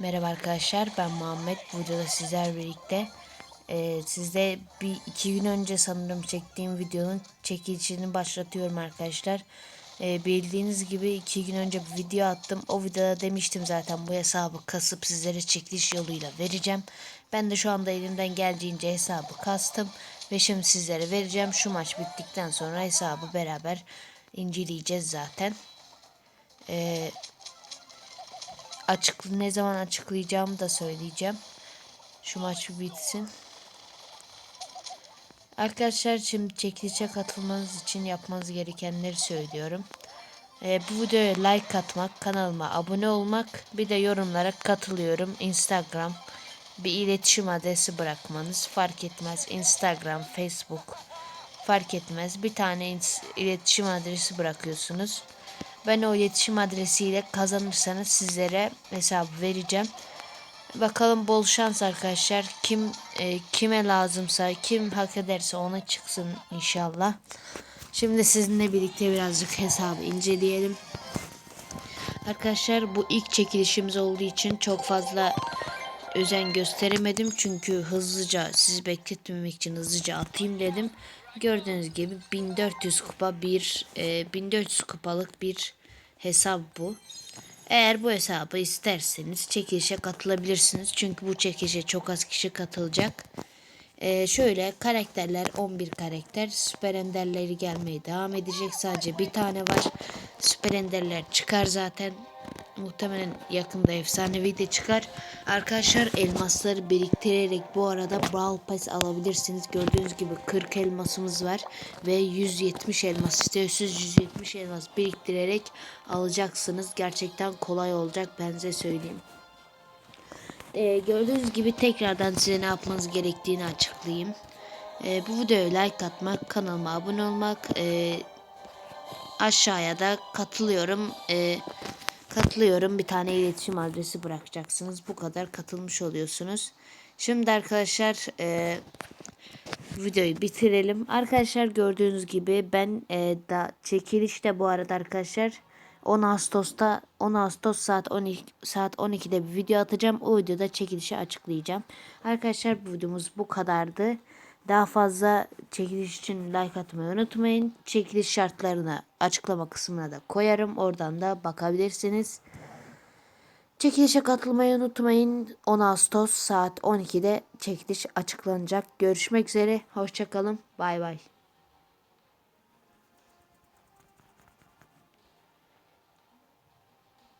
Merhaba arkadaşlar ben Muhammed. Burada da sizler birlikte e, sizde bir iki gün önce sanırım çektiğim videonun çekilişini başlatıyorum arkadaşlar. E, bildiğiniz gibi iki gün önce bir video attım. O videoda demiştim zaten bu hesabı kasıp sizlere çekiliş yoluyla vereceğim. Ben de şu anda elimden geldiğince hesabı kastım ve şimdi sizlere vereceğim. Şu maç bittikten sonra hesabı beraber inceleyeceğiz zaten. Eee açık ne zaman açıklayacağımı da söyleyeceğim. Şu maç bitsin. Arkadaşlar şimdi çekilişe katılmanız için yapmanız gerekenleri söylüyorum. Ee, bu videoya like atmak, kanalıma abone olmak, bir de yorumlara katılıyorum. Instagram bir iletişim adresi bırakmanız fark etmez. Instagram, Facebook fark etmez. Bir tane iletişim adresi bırakıyorsunuz. Ben o iletişim adresiyle kazanırsanız sizlere hesabı vereceğim. Bakalım bol şans arkadaşlar. Kim e, kime lazımsa, kim hak ederse ona çıksın inşallah. Şimdi sizinle birlikte birazcık hesabı inceleyelim. Arkadaşlar bu ilk çekilişimiz olduğu için çok fazla özen gösteremedim. Çünkü hızlıca sizi bekletmemek için hızlıca atayım dedim. Gördüğünüz gibi 1400 kupa bir e, 1400 kupalık bir hesap bu. Eğer bu hesabı isterseniz çekilişe katılabilirsiniz. Çünkü bu çekilişe çok az kişi katılacak. Ee, şöyle karakterler 11 karakter. Süper enderleri gelmeye devam edecek. Sadece bir tane var. Süper enderler çıkar zaten. Muhtemelen yakında efsanevi de çıkar. Arkadaşlar elmasları biriktirerek bu arada Brawl Pass alabilirsiniz. Gördüğünüz gibi 40 elmasımız var. Ve 170 elmas istiyorsunuz. 170 elmas biriktirerek alacaksınız. Gerçekten kolay olacak ben size söyleyeyim. Ee, gördüğünüz gibi tekrardan size ne yapmanız gerektiğini açıklayayım. Ee, bu videoya like atmak, kanalıma abone olmak, e, aşağıya da katılıyorum. E, katılıyorum. Bir tane iletişim adresi bırakacaksınız. Bu kadar katılmış oluyorsunuz. Şimdi arkadaşlar e, videoyu bitirelim. Arkadaşlar gördüğünüz gibi ben e, da çekilişte bu arada arkadaşlar 10 Ağustos'ta 10 Ağustos saat 12 saat 12'de bir video atacağım. O videoda çekilişi açıklayacağım. Arkadaşlar bu videomuz bu kadardı. Daha fazla çekiliş için like atmayı unutmayın. Çekiliş şartlarını açıklama kısmına da koyarım. Oradan da bakabilirsiniz. Çekilişe katılmayı unutmayın. 10 Ağustos saat 12'de çekiliş açıklanacak. Görüşmek üzere. Hoşçakalın. Bay bay.